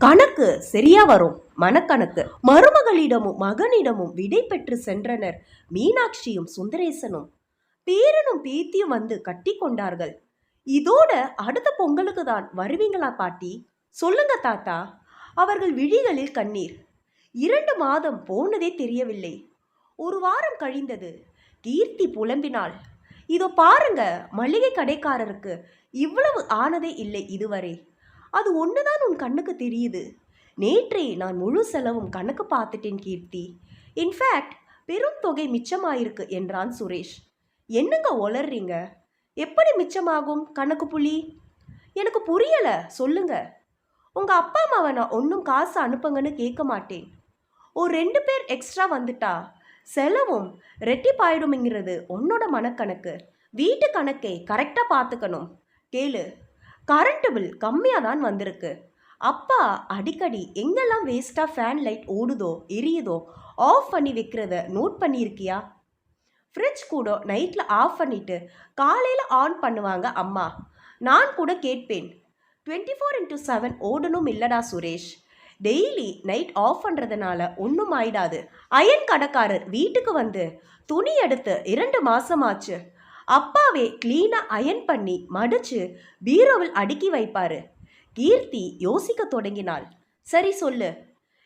கணக்கு சரியா வரும் மனக்கணக்கு. மருமகளிடமும் மகனிடமும் விடை பெற்று சென்றனர் மீனாட்சியும் சுந்தரேசனும். பேரனும் பேத்தியும் வந்து கட்டி கொண்டார்கள். இதோட அடுத்த பொங்கலுக்கு தான் வருவீங்களா பாட்டி? சொல்லுங்க தாத்தா. அவர்கள் விழிகளில் கண்ணீர். இரண்டு மாதம் போனதே தெரியவில்லை. ஒரு வாரம் கழிந்தது. கீர்த்தி புலம்பினாள். இதோ பாருங்க மளிகை கடைக்காரருக்கு இவ்வளவு ஆனதே இல்லை இதுவரை. அது ஒன்று உன் கண்ணுக்கு தெரியுது. நேற்றே நான் முழு செலவும் கணக்கு பார்த்துட்டேன் கீர்த்தி. இன்ஃபேக்ட் பெரும் தொகை மிச்சமாயிருக்கு என்றான் சுரேஷ். என்னங்க ஒளர்றீங்க? எப்படி மிச்சமாகும் கணக்கு புலி? எனக்கு புரியல சொல்லுங்க. உங்க அப்பா அம்மாவை நான் ஒன்றும் காசு அனுப்புங்கன்னு கேட்க மாட்டேன். ஒரு ரெண்டு பேர் எக்ஸ்ட்ரா வந்துட்டா? செலவும் ரெட்டிப்பாயிடும்ங்கிறது உன்னோட மனக்கணக்கு. வீட்டு கணக்கை கரெக்டாக பார்த்துக்கணும். கேளு. கரண்ட் பில் கம்மியாக தான் வந்திருக்கு. அப்பா அடிக்கடி எங்கெல்லாம் வேஸ்ட்டாக ஃபேன் லைட் ஓடுதோ எரியுதோ ஆஃப் பண்ணி வைக்கிறத நோட் பண்ணியிருக்கியா? ஃப்ரிட்ஜ் கூட நைட்டில் ஆஃப் பண்ணிட்டு காலையில் ஆன் பண்ணுவாங்க அம்மா. நான் கூட கேட்பேன் டுவெண்ட்டி ஃபோர் இன்ட்டு செவன் ஓடணும் இல்லடா சுரேஷ். டெய்லி நைட் ஆஃப் பண்ணுறதுனால ஒன்றும் ஆயிடாது. அயன் கடைக்காரர் வீட்டுக்கு வந்து துணி எடுத்து இரண்டு மாசமாச்சு. அப்பாவே க்ளீனாக அயன் பண்ணி மடிச்சு பீரோவில் அடுக்கி வைப்பாரு. கீர்த்தி யோசிக்க தொடங்கினாள். சரி சொல்லு.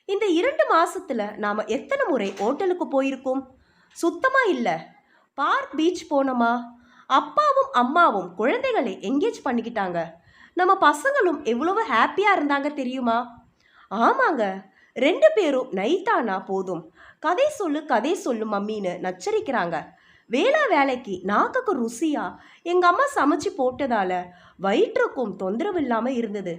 இந்த இரண்டு மாசத்துல நாம எத்தனை முறை ஹோட்டலுக்கு போயிருக்கோம்? சுத்தமா இல்ல. பார்க் பீச் போனோமா? அப்பாவும் அம்மாவும் குழந்தைகளை எங்கேஜ் பண்ணிக்கிட்டாங்க. நம்ம பசங்களும் எவ்வளவு ஹாப்பியா இருந்தாங்க தெரியுமா? ஆமாங்க. ரெண்டு பேரும் நைட்டானா போதும். கதை சொல்லு கதை சொல்லு மம்மின்னு நச்சரிக்கிறாங்க. வேளா வேலைக்கு நாக்குக்கு ருசியா? எங்கள் அம்மா சமைச்சு போட்டதால வயிற்றுக்கும் தொந்தரவு இல்லாமல் இருந்தது.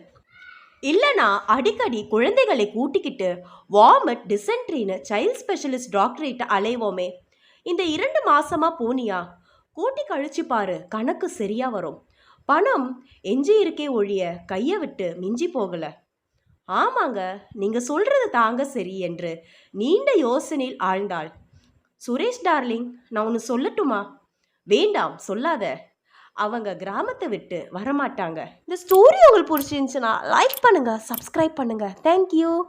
இல்லைனா அடிக்கடி குழந்தைகளை கூட்டிக்கிட்டு வாமிட் டிசென்ட்ரின்னு சைல்ட் ஸ்பெஷலிஸ்ட் டாக்டர்கிட்ட அலைவோமே. இந்த இரண்டு மாசமா போனியா? கூட்டி கழிச்சு பாரு கணக்கு சரியா வரும். பணம் எஞ்சி இருக்கே ஒழிய கையை விட்டு மிஞ்சி போகல. ஆமாங்க நீங்க சொல்றது தாங்க சரி என்று நீண்ட யோசனையில் ஆழ்ந்தாள். சுரேஷ் டார்லிங் நான் ஒன்று சொல்லட்டுமா? வேண்டாம் சொல்லாத. அவங்க கிராமத்தை விட்டு வரமாட்டாங்க. இந்த ஸ்டோரி உங்களுக்கு பிடிச்சிருந்துச்சுன்னா லைக் பண்ணுங்கள் சப்ஸ்கிரைப் பண்ணுங்கள் தேங்க்யூ